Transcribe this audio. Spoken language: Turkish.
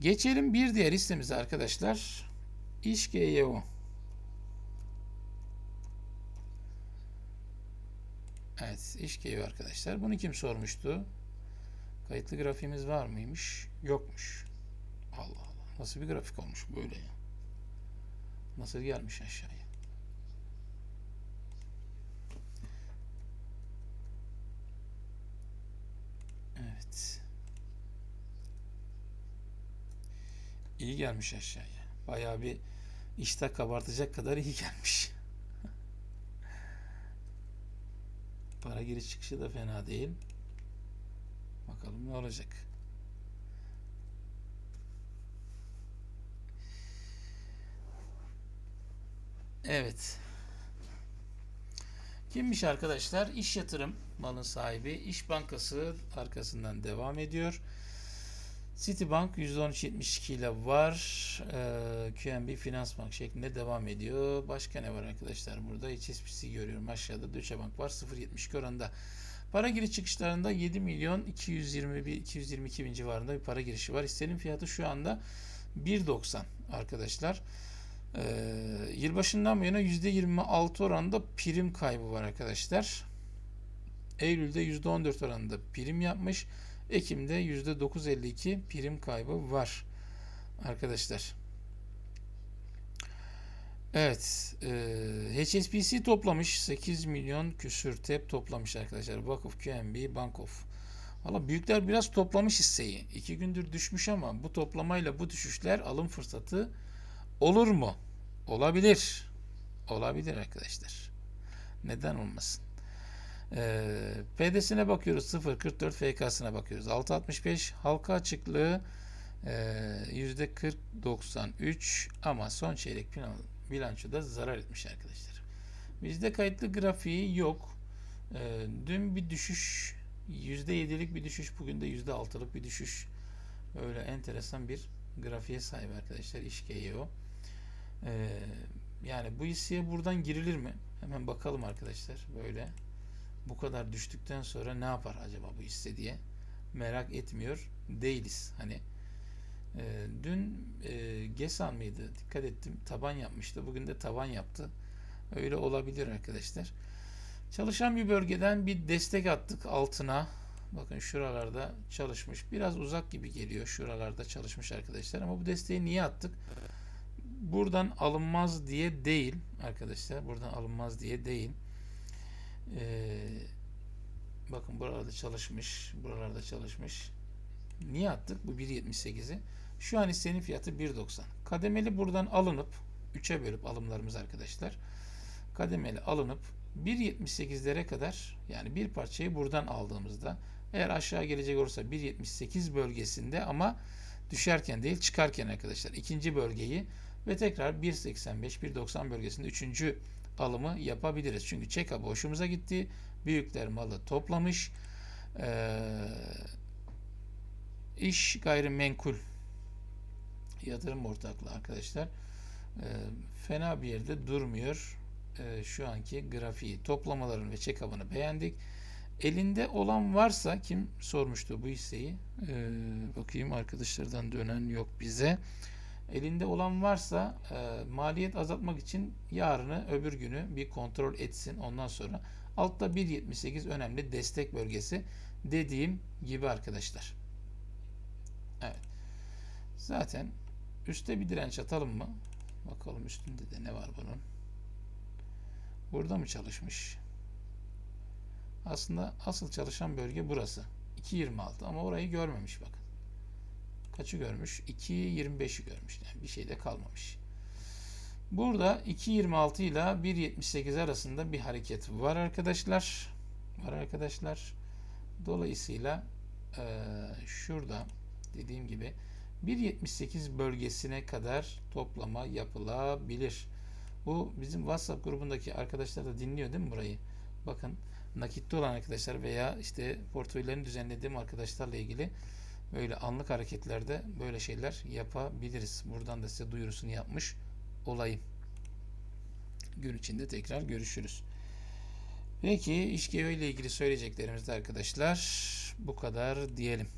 Geçelim bir diğer hissemize arkadaşlar. İş. Evet, iş arkadaşlar. Bunu kim sormuştu? Kayıtlı grafiğimiz var mıymış? Yokmuş. Allah Allah. Nasıl bir grafik olmuş böyle ya? Nasıl gelmiş aşağıya? Evet. İyi gelmiş aşağıya. Bayağı bir iştah kabartacak kadar iyi gelmiş. Para giriş çıkışı da fena değil. Bakalım ne olacak. Evet. Kimmiş arkadaşlar? İş yatırım malın sahibi. İş Bankası arkasından devam ediyor. Citibank %13.72 ile var. Ee, QNB Finansbank şeklinde devam ediyor. Başka ne var arkadaşlar burada? HSBC görüyorum aşağıda. Deutsche Bank var 0.72 oranında. Para giriş çıkışlarında 7 milyon 221 222 bin civarında bir para girişi var. Hissenin fiyatı şu anda 1.90 arkadaşlar. Ee, yılbaşından bu yana %26 oranında prim kaybı var arkadaşlar. Eylül'de %14 oranında prim yapmış. Ekim'de %9.52 prim kaybı var arkadaşlar. Evet, e, HSBC toplamış 8 milyon küsür tep toplamış arkadaşlar. Vakıf, QNB, Bankof. Valla büyükler biraz toplamış hisseyi. İki gündür düşmüş ama bu toplamayla bu düşüşler alım fırsatı olur mu? Olabilir. Olabilir arkadaşlar. Neden olmasın? Ee, PD'sine bakıyoruz 0.44 FK'sına bakıyoruz 6.65 halka açıklığı e, %40.93 ama son çeyrek bilançoda zarar etmiş arkadaşlar. Bizde kayıtlı grafiği yok. Ee, dün bir düşüş %7'lik bir düşüş bugün de %6'lık bir düşüş. Böyle enteresan bir grafiğe sahip arkadaşlar İşkeo. Ee, yani bu hisseye buradan girilir mi? Hemen bakalım arkadaşlar böyle bu kadar düştükten sonra ne yapar acaba bu hisse diye merak etmiyor değiliz. Hani e, dün e, Gesan mıydı? Dikkat ettim taban yapmıştı. Bugün de taban yaptı. Öyle olabilir arkadaşlar. Çalışan bir bölgeden bir destek attık altına. Bakın şuralarda çalışmış. Biraz uzak gibi geliyor. Şuralarda çalışmış arkadaşlar. Ama bu desteği niye attık? Buradan alınmaz diye değil arkadaşlar. Buradan alınmaz diye değil. Ee, bakın buralarda çalışmış. Buralarda çalışmış. Niye attık bu 1.78'i? Şu an hissenin fiyatı 1.90. Kademeli buradan alınıp 3'e bölüp alımlarımız arkadaşlar. Kademeli alınıp 1.78'lere kadar yani bir parçayı buradan aldığımızda eğer aşağı gelecek olursa 1.78 bölgesinde ama düşerken değil çıkarken arkadaşlar ikinci bölgeyi ve tekrar 1.85 1.90 bölgesinde üçüncü alımı yapabiliriz. Çünkü check-up hoşumuza gitti. Büyükler malı toplamış. Ee, iş gayrimenkul yatırım ortaklığı arkadaşlar ee, fena bir yerde durmuyor. Ee, şu anki grafiği toplamalarını ve check-up'ını beğendik. Elinde olan varsa kim sormuştu bu hisseyi? Ee, bakayım arkadaşlardan dönen yok bize. Elinde olan varsa e, maliyet azaltmak için yarını öbür günü bir kontrol etsin. Ondan sonra altta 1.78 önemli destek bölgesi dediğim gibi arkadaşlar. Evet. Zaten üste bir direnç atalım mı? Bakalım üstünde de ne var bunun. Burada mı çalışmış? Aslında asıl çalışan bölge burası. 2.26 ama orayı görmemiş bak. Kaçı görmüş? 2.25'i görmüş. Yani bir şey de kalmamış. Burada 2.26 ile 1.78 arasında bir hareket var arkadaşlar. Var arkadaşlar. Dolayısıyla eee, şurada dediğim gibi 1.78 bölgesine kadar toplama yapılabilir. Bu bizim WhatsApp grubundaki arkadaşlar da dinliyor değil mi burayı? Bakın nakitli olan arkadaşlar veya işte portföylerini düzenlediğim arkadaşlarla ilgili böyle anlık hareketlerde böyle şeyler yapabiliriz. Buradan da size duyurusunu yapmış olayım. Gün içinde tekrar görüşürüz. Peki işgeo ile ilgili söyleyeceklerimiz de arkadaşlar bu kadar diyelim.